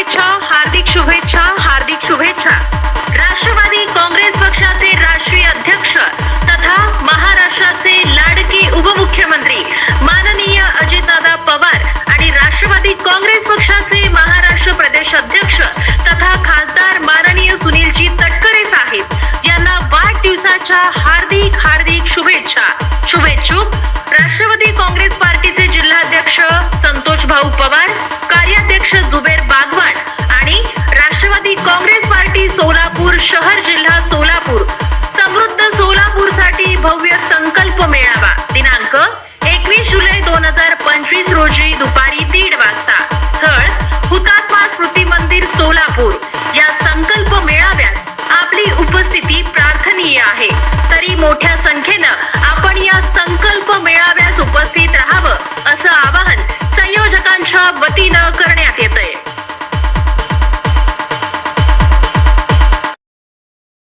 शुभेच्छा हार्दिक शुभेच्छा हार्दिक शुभेच्छा. राष्ट्रवादी काँग्रेस पक्षाचे राष्ट्रीय अध्यक्ष तथा महाराष्ट्राचे लाडके उपमुख्यमंत्री माननीय अजितदादा पवार आणि राष्ट्रवादी काँग्रेस पक्षाचे महाराष्ट्र प्रदेश अध्यक्ष तथा खासदार माननीय सुनीलजी तटकरे साहेब यांना वाढदिवसाच्या हार्दिक हार्दिक शुभेच्छा. शुभेच्छुक राष्ट्रवादी काँग्रेस पार्टीचे जिल्हाध्यक्ष संतोष भाऊ पवार कार्याध्यक्ष जुबे नागपूर या संकल्प मेळाव्यात आपली उपस्थिती प्रार्थनीय आहे. तरी मोठ्या संख्येनं आपण या संकल्प मेळाव्यास उपस्थित राहावं असं आवाहन संयोजकांच्या वतीनं करण्यात येत आहे